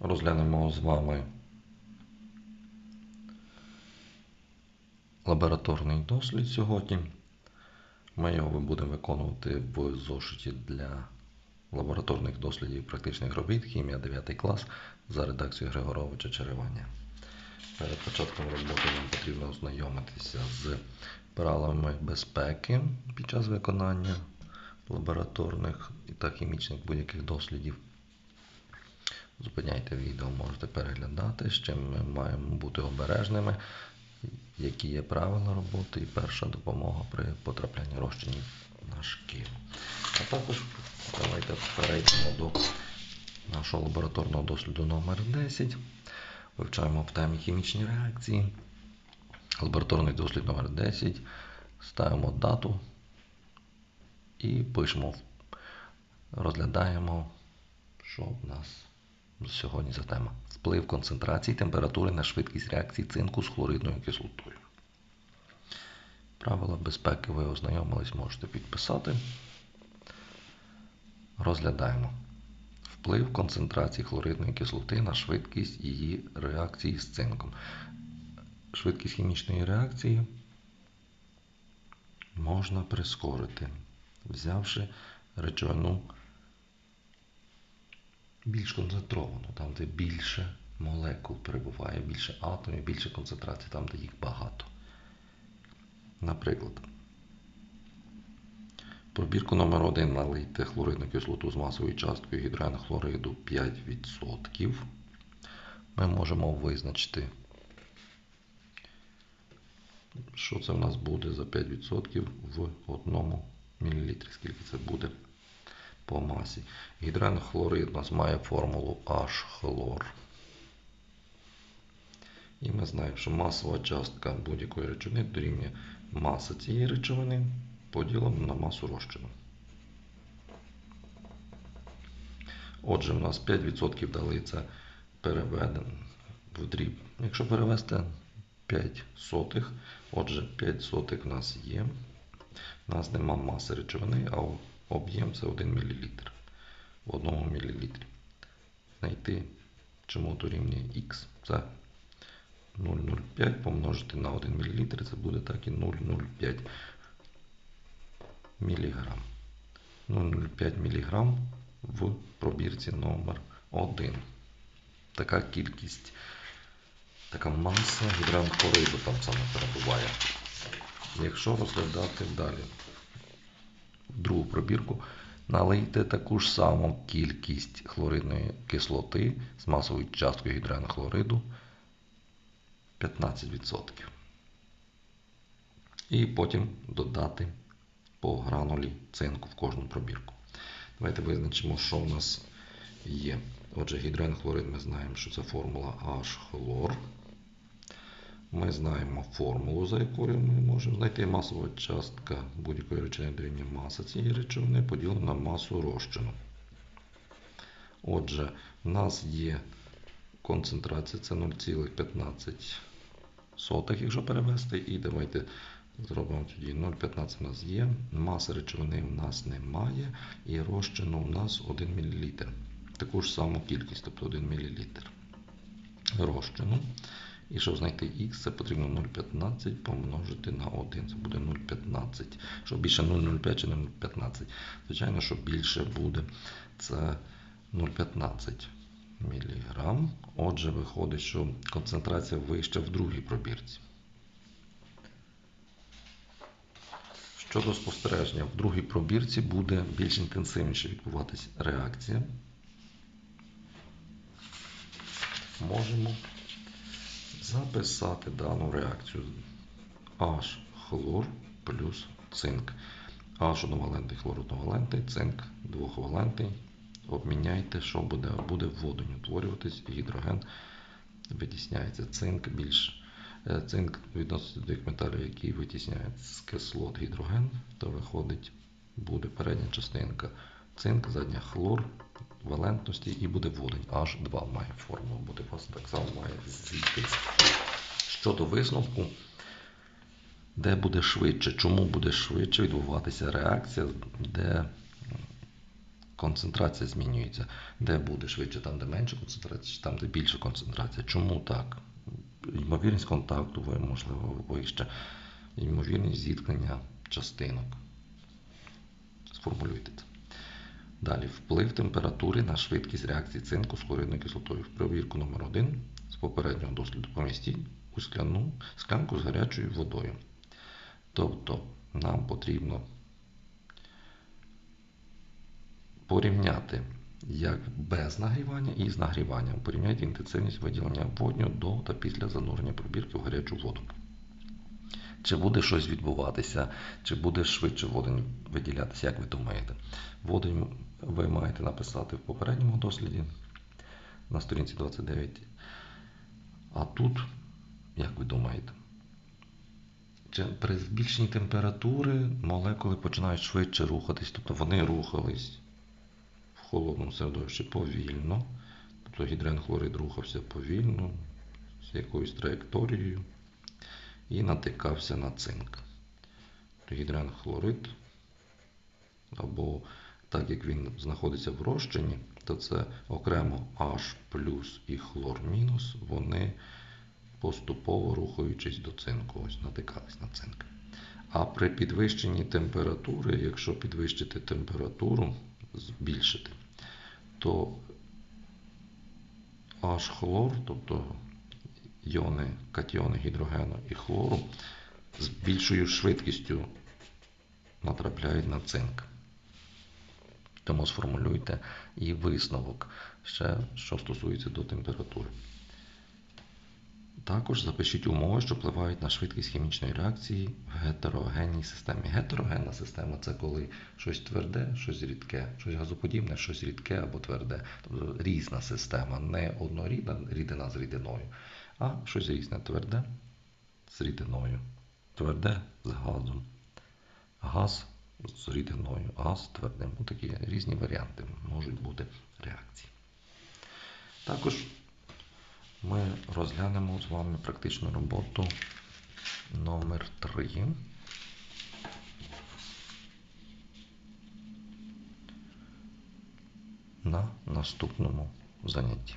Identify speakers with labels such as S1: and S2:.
S1: розглянемо з вами лабораторний дослід сьогодні. Ми його будемо виконувати в зошиті для лабораторних дослідів практичних робіт, хімія 9 клас за редакцією Григоровича Черевання. Перед початком роботи нам потрібно ознайомитися з правилами безпеки під час виконання лабораторних та хімічних будь-яких дослідів. Зупиняйте відео, можете переглядати, з чим ми маємо бути обережними, які є правила роботи і перша допомога при потрапленні розчинів на шкіру. А також давайте перейдемо до нашого лабораторного досліду номер 10 Вивчаємо в темі хімічні реакції. Лабораторний дослід номер 10 Ставимо дату і пишемо, розглядаємо, що в нас сьогодні за тема. Вплив концентрації температури на швидкість реакції цинку з хлоридною кислотою. Правила безпеки ви ознайомились, можете підписати. Розглядаємо. Вплив концентрації хлоридної кислоти на швидкість її реакції з цинком. Швидкість хімічної реакції можна прискорити, взявши речовину більш концентровану, там, де більше молекул перебуває, більше атомів, більше концентрації, там, де їх багато. Наприклад, пробірку номер 1 налийте хлоридну кислоту з масовою часткою гідрогенхлориду 5%. Ми можемо визначити, що це в нас буде за 5% в 1 мл. Скільки це буде по масі. Гідрогенхлорид у нас має формулу H-хлор. І ми знаємо, що масова частка будь-якої речовини дорівнює маса цієї речовини поділом на масу розчину. Отже, у нас 5% дали це переведено в дріб. Якщо перевести 5 сотих, отже, 5 сотих у нас є. У нас нема маси речовини, а об'єм це 1 мл. В 1 мл. Знайти, чому дорівнює Х. Це 0,05 помножити на 1 мл, це буде так і 0,05 мг. 0,05 мг в пробірці номер 1 Така кількість, така маса гідрохлориду там саме перебуває. Якщо розглядати далі другу пробірку, налийте таку ж саму кількість хлоридної кислоти з масовою часткою гідрогенхлориду 15%. І потім додати по гранулі цинку в кожну пробірку. Давайте визначимо, що в нас є. Отже, гідрогенхлорид ми знаємо, що це формула H-хлор. Ми знаємо формулу, за якою ми можемо знайти масова частка будь-якої речовини дорівнює маса цієї речовини поділена на масу розчину. Отже, в нас є концентрація це 0,15, якщо перевести. І давайте зробимо тоді 0,15 у нас є. Маси речовини у нас немає. І розчину у нас 1 мл. Таку ж саму кількість, тобто 1 мл розчину. І щоб знайти х, це потрібно 0,15 помножити на 1. Це буде 0,15. Що більше 0,05 чи 0,15. Звичайно, що більше буде це 0,15 мг. Отже, виходить, що концентрація вища в другій пробірці. Щодо спостереження, в другій пробірці буде більш інтенсивніше відбуватися реакція. Можемо записати дану реакцію H хлор плюс цинк. H одновалентний, хлор одновалентний, цинк двохвалентний. Обміняйте, що буде? Буде в водонь утворюватись, гідроген витісняється. Цинк більш. Цинк відноситься до тих металів, які витісняють з кислот гідроген, то виходить, буде передня частинка цинк, задня хлор валентності і буде водень. H2 має форму, буде вас так само має звідтись. Щодо висновку, де буде швидше, чому буде швидше відбуватися реакція, де концентрація змінюється. Де буде швидше, там, де менше концентрація, чи там, де більше концентрація. Чому так? Ймовірність контакту, можливо, вище. Ймовірність зіткнення частинок. Сформулюйте це. Далі, вплив температури на швидкість реакції цинку з хлоридною кислотою. В перевірку номер 1 з попереднього досліду помістіть у скляну, склянку з гарячою водою. Тобто нам потрібно порівняти як без нагрівання і з нагріванням. Порівняйте інтенсивність виділення водню до та після занурення пробірки в гарячу воду. Чи буде щось відбуватися, чи буде швидше водень виділятися, як ви думаєте? Водень ви маєте написати в попередньому досліді на сторінці 29. А тут, як ви думаєте, при збільшенні температури молекули починають швидше рухатись, тобто вони рухались в холодному середовищі повільно, тобто гідренхлорид рухався повільно, з якоюсь траєкторією і натикався на цинк. Гідренхлорид, або так як він знаходиться в розчині, то це окремо H плюс і хлор мінус, вони поступово рухаючись до цинку, ось натикались на цинк. А при підвищенні температури, якщо підвищити температуру, збільшити, то H-хлор, тобто йони, катіони гідрогену і хлору з більшою швидкістю натрапляють на цинк. Тому сформулюйте і висновок, ще що стосується до температури. Також запишіть умови, що впливають на швидкість хімічної реакції в гетерогенній системі. Гетерогенна система це коли щось тверде, щось рідке, щось газоподібне, щось рідке або тверде. Тобто різна система, не однорідна рідина з рідиною, а щось різне тверде? З рідиною, тверде? З газом, газ? З рідиною, газ твердим. Ну, такі різні варіанти можуть бути реакції. Також ми розглянемо з вами практичну роботу номер 3 на наступному занятті.